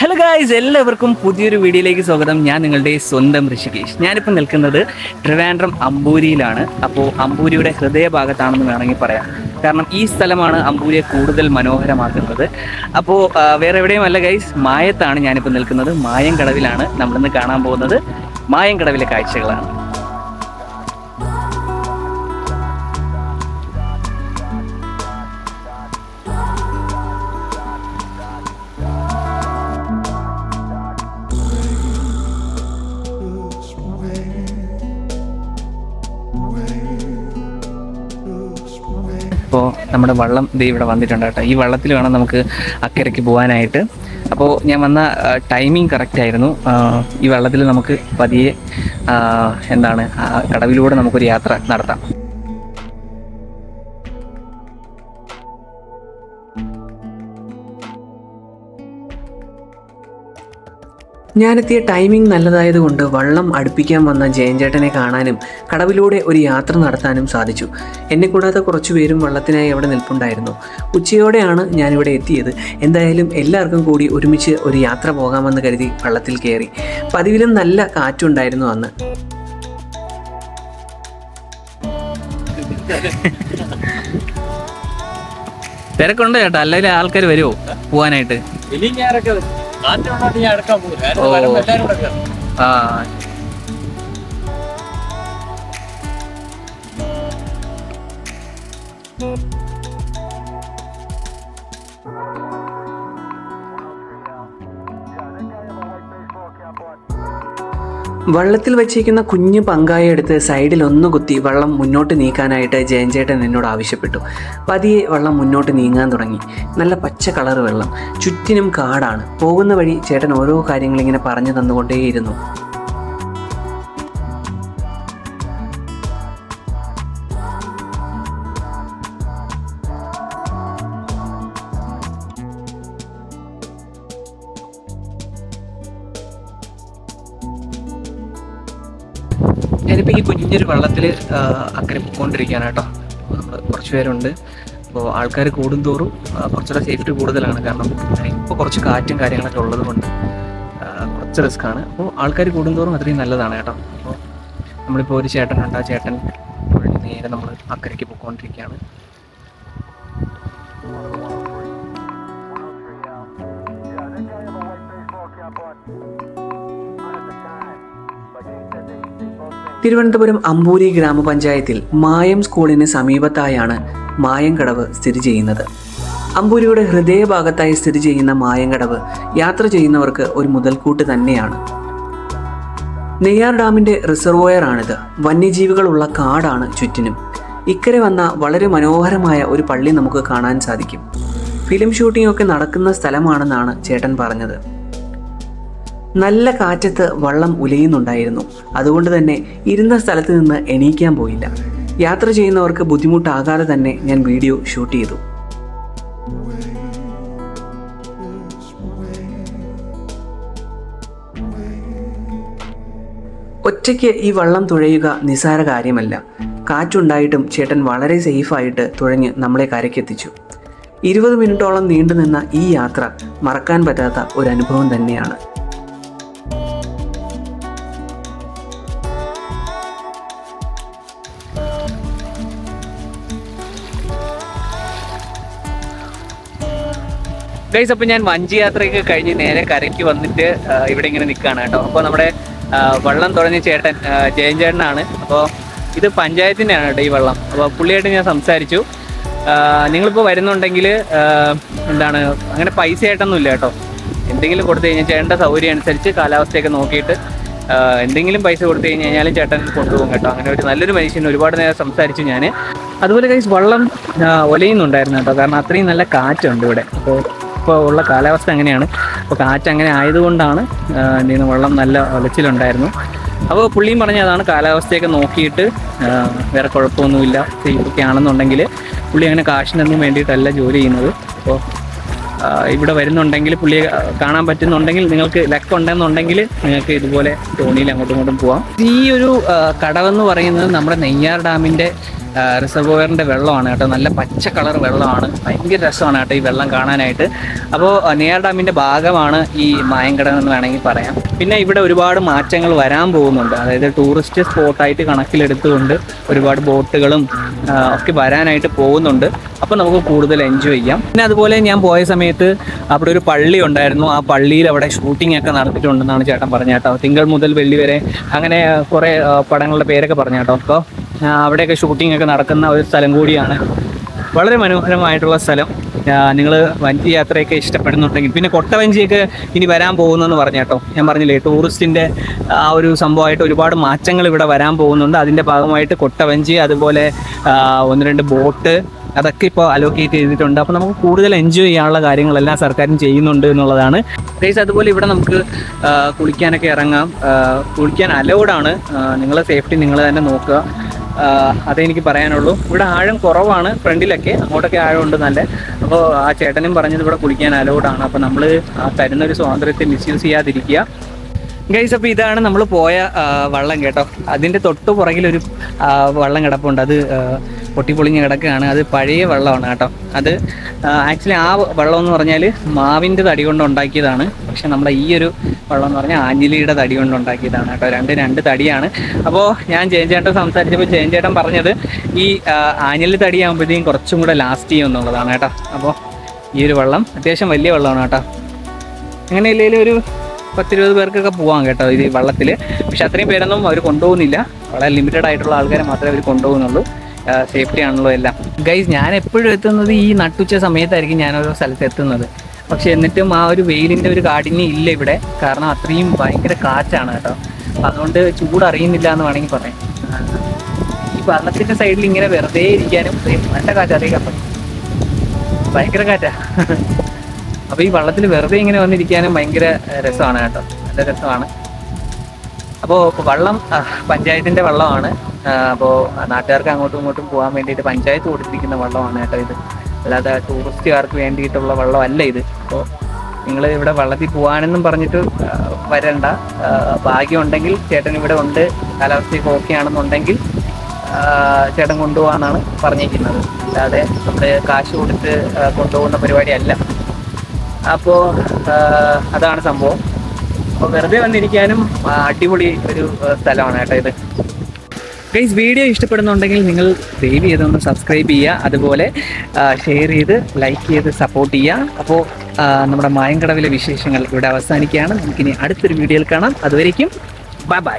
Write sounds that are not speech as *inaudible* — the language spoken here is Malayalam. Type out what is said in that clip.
ഹലോ ഗായ്സ് എല്ലാവർക്കും പുതിയൊരു വീഡിയോയിലേക്ക് സ്വാഗതം. ഞാൻ നിങ്ങളുടെ സ്വന്തം ഋഷികേഷ്. ഞാനിപ്പോൾ നിൽക്കുന്നത് ട്രിവാൻഡ്രം അമ്പൂരിയിലാണ്. അപ്പോൾ അമ്പൂരിയുടെ ഹൃദയഭാഗത്താണെന്ന് വേണമെങ്കിൽ പറയാം. കാരണം ഈ സ്ഥലമാണ് അമ്പൂരിയെ കൂടുതൽ മനോഹരമാക്കുന്നത്. അപ്പോൾ വേറെ എവിടെയുമല്ല ഗൈസ് മായത്താണ് ഞാനിപ്പോൾ നിൽക്കുന്നത്. മായം കടവിലാണ് നമ്മളിന്ന് കാണാൻ പോകുന്നത്. മായം കടവിലെ കാഴ്ചകളാണ്. നമ്മുടെ വള്ളം ദേ ഇവിടെ വന്നിട്ടുണ്ട് കേട്ടോ. ഈ വള്ളത്തിൽ വേണം നമുക്ക് അക്കരയ്ക്ക് പോകാനായിട്ട് അപ്പോൾ ഞാൻ വന്ന ടൈമിംഗ് കറക്റ്റ് ആയിരുന്നു. ഈ വള്ളത്തിൽ നമുക്ക് പതിയെ എന്താണ് കടവിലൂടെ നമുക്കൊരു യാത്ര നടത്താം. ഞാനെത്തിയ ടൈമിംഗ് നല്ലതായതുകൊണ്ട് വള്ളം അടുപ്പിക്കാൻ വന്ന ജയൻചേട്ടനെ കാണാനും കടവിലൂടെ ഒരു യാത്ര നടത്താനും സാധിച്ചു. എന്നെ കൂടാതെ കുറച്ചു പേരും വള്ളത്തിനായി അവിടെ നിൽപ്പുണ്ടായിരുന്നു. ഉച്ചയോടെയാണ് ഞാനിവിടെ എത്തിയത്. എന്തായാലും എല്ലാവർക്കും കൂടി ഒരുമിച്ച് ഒരു യാത്ര പോകാമെന്ന് കരുതി വള്ളത്തിൽ കയറി. പതിവിലും നല്ല കാറ്റുണ്ടായിരുന്നു അന്ന്. തിരക്കുണ്ട് ചേട്ടാ. അല്ലെങ്കിൽ ആൾക്കാർ വരുമോ പോവാനായിട്ട്. കാറ്റുകൊണ്ടാണ് ഞാൻ എടുക്കാൻ പോകും ഓ. എല്ലാവരും കൂടെ കയറും. ആ വള്ളത്തിൽ വച്ചിരിക്കുന്ന കുഞ്ഞു പങ്കായ എടുത്ത് സൈഡിൽ ഒന്ന് കുത്തി വള്ളം മുന്നോട്ട് നീക്കാനായിട്ട് ജയൻചേട്ടൻ എന്നോട് ആവശ്യപ്പെട്ടു. പതിയെ വള്ളം മുന്നോട്ട് നീങ്ങാൻ തുടങ്ങി. നല്ല പച്ച കളർ വെള്ളം. ചുറ്റിനും കാടാണ്. പോകുന്ന വഴി ചേട്ടൻ ഓരോ കാര്യങ്ങളിങ്ങനെ പറഞ്ഞു തന്നുകൊണ്ടേയിരുന്നു. ഞാനിപ്പോൾ ഈ കുഞ്ഞൊരു വള്ളത്തിൽ അക്കരെ പോയിക്കൊണ്ടിരിക്കുകയാണ് കേട്ടോ. നമ്മൾ കുറച്ച് പേരുണ്ട്. അപ്പോൾ ആൾക്കാർ കൂടുന്തോറും കുറച്ചുകൂടെ സേഫ്റ്റി കൂടുതലാണ്. കാരണം ഇപ്പോൾ കുറച്ച് കാറ്റും കാര്യങ്ങളൊക്കെ ഉള്ളത് കൊണ്ട് കുറച്ച് റിസ്ക് ആണ്. അപ്പോൾ ആൾക്കാർ കൂടുന്തോറും അത്രയും നല്ലതാണ് കേട്ടോ. അപ്പോൾ നമ്മളിപ്പോൾ ഒരു ചേട്ടനുണ്ട് ആ ചേട്ടൻ നേരെ നമ്മൾ അക്കരയ്ക്ക് പോയിക്കൊണ്ടിരിക്കുകയാണ് തിരുവനന്തപുരം അമ്പൂരി ഗ്രാമപഞ്ചായത്തിൽ മായം സ്കൂളിന് സമീപത്തായാണ് മായംകടവ് സ്ഥിതി ചെയ്യുന്നത്. അമ്പൂരിയുടെ ഹൃദയഭാഗത്തായി സ്ഥിതി ചെയ്യുന്ന മായംകടവ് യാത്ര ചെയ്യുന്നവർക്ക് ഒരു മുതൽക്കൂട്ട് തന്നെയാണ്. നെയ്യാർ ഡാമിന്റെ റിസർവോയർ ആണിത് വന്യജീവികളുള്ള കാടാണ് ചുറ്റിനും. ഇക്കരെ വന്ന വളരെ മനോഹരമായ ഒരു പള്ളി നമുക്ക് കാണാൻ സാധിക്കും. ഫിലിം ഷൂട്ടിംഗ് ഒക്കെ നടക്കുന്ന സ്ഥലമാണെന്നാണ് ചേട്ടൻ പറഞ്ഞത്. നല്ല കാറ്റത്ത് വള്ളം ഉലയുന്നുണ്ടായിരുന്നു. അതുകൊണ്ട് തന്നെ ഇരുന്ന സ്ഥലത്ത് നിന്ന് എണീക്കാൻ പോയില്ല. യാത്ര ചെയ്യുന്നവർക്ക് ബുദ്ധിമുട്ടാകാതെ തന്നെ ഞാൻ വീഡിയോ ഷൂട്ട് ചെയ്തു. ഒറ്റയ്ക്ക് ഈ വള്ളം തുഴയുക നിസാര കാര്യമല്ല. കാറ്റുണ്ടായിട്ടും ചേട്ടൻ വളരെ സേഫായിട്ട് തുഴഞ്ഞ് നമ്മളെ കരയ്ക്കെത്തിച്ചു. ഇരുപത് മിനിറ്റോളം നീണ്ടുനിന്ന ഈ യാത്ര മറക്കാൻ പറ്റാത്ത ഒരു അനുഭവം തന്നെയാണ്. ഗൈസ് അപ്പോൾ ഞാൻ വഞ്ചി യാത്രയൊക്കെ കഴിഞ്ഞ് നേരെ കരയ്ക്ക് വന്നിട്ട് ഇവിടെ ഇങ്ങനെ നിൽക്കുകയാണ് കേട്ടോ. അപ്പോൾ നമ്മുടെ വള്ളം തുടങ്ങിയ ചേട്ടൻ ജയൻ ചേട്ടനാണ് അപ്പോൾ ഇത് പഞ്ചായത്തിന്റെയാണ് കേട്ടോ ഈ വള്ളം. അപ്പോൾ പുള്ളിയായിട്ട് ഞാൻ സംസാരിച്ചു. നിങ്ങളിപ്പോൾ വരുന്നുണ്ടെങ്കിൽ എന്താണ് അങ്ങനെ പൈസ ആയിട്ടൊന്നും ഇല്ല കേട്ടോ. എന്തെങ്കിലും കൊടുത്തു കഴിഞ്ഞാൽ ചേട്ടന്റെ സൗകര്യം അനുസരിച്ച് കാലാവസ്ഥയൊക്കെ നോക്കിയിട്ട് എന്തെങ്കിലും പൈസ കൊടുത്തു കഴിഞ്ഞ് കഴിഞ്ഞാലും ചേട്ടൻ കൊണ്ടുപോകും കേട്ടോ. അങ്ങനെ ഒരു നല്ലൊരു മനുഷ്യൻ ഒരുപാട് നേരം സംസാരിച്ചു ഞാൻ അതുപോലെ കൈസ് വള്ളം ഒലയുന്നുണ്ടായിരുന്നു കേട്ടോ. കാരണം അത്രയും നല്ല കാറ്റുണ്ട് ഇവിടെ. അപ്പോൾ ഇപ്പോൾ ഉള്ള കാലാവസ്ഥ അങ്ങനെയാണ് അപ്പോൾ കാറ്റ് അങ്ങനെ ആയതുകൊണ്ടാണ് എന്ത് ചെയ്യുന്നത്? വെള്ളം നല്ല ഒലച്ചിലുണ്ടായിരുന്നു അപ്പോൾ പുള്ളിയും പറഞ്ഞ അതാണ് കാലാവസ്ഥയൊക്കെ നോക്കിയിട്ട് വേറെ കുഴപ്പമൊന്നുമില്ല. സേഫൊക്കെ ആണെന്നുണ്ടെങ്കിൽ പുള്ളി അങ്ങനെ കാശിനൊന്നും വേണ്ടിയിട്ടല്ല ജോലി ചെയ്യുന്നത്. അപ്പോൾ ഇവിടെ വരുന്നുണ്ടെങ്കിൽ പുള്ളിയെ കാണാൻ പറ്റുന്നുണ്ടെങ്കിൽ നിങ്ങൾക്ക് ലക്ക് ഉണ്ടെന്നുണ്ടെങ്കിൽ നിങ്ങൾക്ക് ഇതുപോലെ തോണിയിൽ അങ്ങോട്ടും ഇങ്ങോട്ടും പോവാം. ഈ ഒരു കടവെന്ന് പറയുന്നത് നമ്മുടെ നെയ്യാർ ഡാമിന്റെ റിസർവോയറിന്റെ വെള്ളമാണ് കേട്ടോ. നല്ല പച്ച കളർ വെള്ളമാണ്. ഭയങ്കര രസമാണ് കേട്ടോ ഈ വെള്ളം കാണാനായിട്ട്. അപ്പോൾ നെയ്യാർ ഡാമിന്റെ ഭാഗമാണ് ഈ മായങ്കടം എന്ന് വേണമെങ്കിൽ പറയാം. പിന്നെ ഇവിടെ ഒരുപാട് മാറ്റങ്ങൾ വരാൻ പോകുന്നുണ്ട്. അതായത് ടൂറിസ്റ്റ് സ്പോട്ടായിട്ട് കണക്കിലെടുത്തുകൊണ്ട് ഒരുപാട് ബോട്ടുകളും ഒക്കെ വരാനായിട്ട് പോകുന്നുണ്ട്. അപ്പോൾ നമുക്ക് കൂടുതൽ എൻജോയ് ചെയ്യാം. പിന്നെ അതുപോലെ ഞാൻ പോയ സമയത്ത് അവിടെ ഒരു പള്ളി ഉണ്ടായിരുന്നു. ആ പള്ളിയിൽ അവിടെ ഷൂട്ടിംഗ് ഒക്കെ നടത്തിയിട്ടുണ്ടെന്നാണ് ചേട്ടൻ പറഞ്ഞ കേട്ടോ. തിങ്കൾ മുതൽ വെള്ളി വരെ അങ്ങനെ കുറേ പടങ്ങളുടെ പേരൊക്കെ പറഞ്ഞു കേട്ടോ. അപ്പോൾ അവിടെയൊക്കെ ഷൂട്ടിംഗ് ഒക്കെ നടക്കുന്ന ഒരു സ്ഥലം കൂടിയാണ്. വളരെ മനോഹരമായിട്ടുള്ള സ്ഥലം. നിങ്ങൾ വഞ്ചി യാത്രയൊക്കെ ഇഷ്ടപ്പെടുന്നുണ്ടെങ്കിൽ പിന്നെ കൊട്ടവഞ്ചിയൊക്കെ ഇനി വരാൻ പോകുന്നെന്ന് പറഞ്ഞു കേട്ടോ. ഞാൻ പറഞ്ഞില്ലേ ടൂറിസ്റ്റിന്റെ ആ ഒരു സംഭവമായിട്ട് ഒരുപാട് മാറ്റങ്ങൾ ഇവിടെ വരാൻ പോകുന്നുണ്ട്. അതിന്റെ ഭാഗമായിട്ട് കൊട്ടവഞ്ചി അതുപോലെ ഒന്ന് രണ്ട് ബോട്ട് അതൊക്കെ ഇപ്പോൾ അലോക്കേറ്റ് ചെയ്തിട്ടുണ്ട്. അപ്പോൾ നമുക്ക് കൂടുതൽ എൻജോയ് ചെയ്യാനുള്ള കാര്യങ്ങളെല്ലാം സർക്കാരും ചെയ്യുന്നുണ്ട് എന്നുള്ളതാണ്. പ്രത്യേകിച്ച് അതുപോലെ ഇവിടെ നമുക്ക് കുളിക്കാനൊക്കെ ഇറങ്ങാം. കുളിക്കാൻ അലൗഡാണ് നിങ്ങളെ സേഫ്റ്റി നിങ്ങൾ തന്നെ നോക്കുക. അതേ എനിക്ക് പറയാനുള്ളൂ. ഇവിടെ ആഴം കുറവാണ് ഫ്രണ്ടിലൊക്കെ. അങ്ങോട്ടൊക്കെ ആഴമുണ്ട് നല്ല. അപ്പോൾ ആ ചേട്ടനും പറഞ്ഞത് ഇവിടെ കുളിക്കാൻ അലൗഡാണ് അപ്പോൾ നമ്മൾ തരുന്ന ഒരു സ്വാതന്ത്ര്യത്തെ മിസ്യൂസ് ചെയ്യാതിരിക്കുക. ഗൈസ് അപ്പോൾ ഇതാണ് നമ്മൾ പോയ വള്ളം കേട്ടോ. അതിന്റെ തൊട്ട് പുറകിലൊരു ആ, വള്ളം കിടപ്പുണ്ട്. അത് ആ, പൊട്ടിപ്പൊളിഞ്ഞ് കിടക്കുകയാണ്. അത് പഴയ വെള്ളമാണ് കേട്ടോ. അത് ആക്ച്വലി ആ വെള്ളം എന്ന് പറഞ്ഞാൽ മാവിന്റെ തടി കൊണ്ട് ഉണ്ടാക്കിയതാണ്. പക്ഷെ നമ്മുടെ ഈ ഒരു വെള്ളം എന്ന് പറഞ്ഞാൽ ആഞ്ഞിലിയുടെ തടി കൊണ്ട് ഉണ്ടാക്കിയതാണ് കേട്ടോ. രണ്ട് രണ്ട് തടിയാണ്. അപ്പോൾ ഞാൻ ജയൻചേട്ടൻ സംസാരിച്ചപ്പോൾ ജയൻചേട്ടൻ പറഞ്ഞത് ഈ ആഞ്ഞിലി തടിയാകുമ്പോഴത്തേക്കും കുറച്ചും കൂടെ ലാസ്റ്റ് ചെയ്യും എന്നുള്ളതാണ് കേട്ടോ. അപ്പോൾ ഈ ഒരു വെള്ളം അത്യാവശ്യം വലിയ വെള്ളമാണ് കേട്ടോ. അങ്ങനെ ഇല്ലെങ്കിലും ഒരു പത്തിരുപത് പേർക്കൊക്കെ പോവാം കേട്ടോ ഇത് വെള്ളത്തിൽ പക്ഷെ അത്രയും പേരൊന്നും അവർ കൊണ്ടുപോകുന്നില്ല. വളരെ ലിമിറ്റഡ് ആയിട്ടുള്ള ആൾക്കാരെ മാത്രമേ അവർ കൊണ്ടുപോകുന്നുള്ളൂ. സേഫ്റ്റി ആണല്ലോ എല്ലാം. ഗൈസ് ഞാൻ എപ്പോഴും എത്തുന്നത് ഈ നട്ടുച്ച സമയത്തായിരിക്കും ഞാൻ ഓരോ സ്ഥലത്ത് എത്തുന്നത്. പക്ഷെ എന്നിട്ടും ആ ഒരു വെയിലിന്റെ ഒരു കാഠിന്യം ഇല്ല ഇവിടെ. കാരണം അത്രയും ഭയങ്കര കാറ്റാണ് കേട്ടോ. അതുകൊണ്ട് ചൂടറിയുന്നില്ല എന്ന് വേണമെങ്കിൽ പറയാം. ഈ വള്ളത്തിന്റെ സൈഡിൽ ഇങ്ങനെ വെറുതെ ഇരിക്കാനും നല്ല കാറ്റ്. പറ്റും ഭയങ്കര കാറ്റാ. *laughs* അപ്പൊ ഈ വള്ളത്തിൽ വെറുതെ ഇങ്ങനെ വന്നിരിക്കാനും ഭയങ്കര രസമാണ് കേട്ടോ. നല്ല രസമാണ്. അപ്പോൾ വള്ളം പഞ്ചായത്തിന്റെ വള്ളമാണ്. അപ്പോൾ നാട്ടുകാർക്ക് അങ്ങോട്ടും ഇങ്ങോട്ടും പോകാൻ വേണ്ടിയിട്ട് പഞ്ചായത്ത് കൊടുത്തിരിക്കുന്ന വെള്ളമാണ് കേട്ടോ ഇത്. അല്ലാതെ ടൂറിസ്റ്റുകാർക്ക് വേണ്ടിയിട്ടുള്ള വള്ളമല്ല ഇത്. അപ്പോൾ നിങ്ങൾ ഇവിടെ വള്ളത്തിൽ പോകാനെന്നും പറഞ്ഞിട്ട് വരണ്ട. ഭാഗ്യമുണ്ടെങ്കിൽ ചേട്ടൻ ഇവിടെ ഉണ്ട് കാലാവസ്ഥയൊക്കെ ഓക്കെ ആണെന്നുണ്ടെങ്കിൽ ചേട്ടൻ കൊണ്ടുപോകാനാണ് പറഞ്ഞിരിക്കുന്നത്. അല്ലാതെ നമ്മൾ കാശ് കൊടുത്ത് കൊണ്ടുപോകുന്ന പരിപാടിയല്ല. അപ്പോൾ അതാണ് സംഭവം. അപ്പോൾ വെറുതെ വന്നിരിക്കാനും അടിപൊളി ഒരു സ്ഥലമാണ് കേട്ടോ ഇത്. ഗൈസ് വീഡിയോ ഇഷ്ടപ്പെടുന്നുണ്ടെങ്കിൽ നിങ്ങൾ ദയവ് ചെയ്തൊന്ന് സബ്സ്ക്രൈബ് ചെയ്യുക. അതുപോലെ ഷെയർ ചെയ്ത് ലൈക്ക് ചെയ്ത് സപ്പോർട്ട് ചെയ്യുക. അപ്പോൾ നമ്മുടെ മായങ്കടവിലെ വിശേഷങ്ങൾ ഇവിടെ അവസാനിക്കുകയാണ്. നമുക്കിനി അടുത്തൊരു വീഡിയോയിൽ കാണാം. അതുവരേക്കും ബൈ ബൈ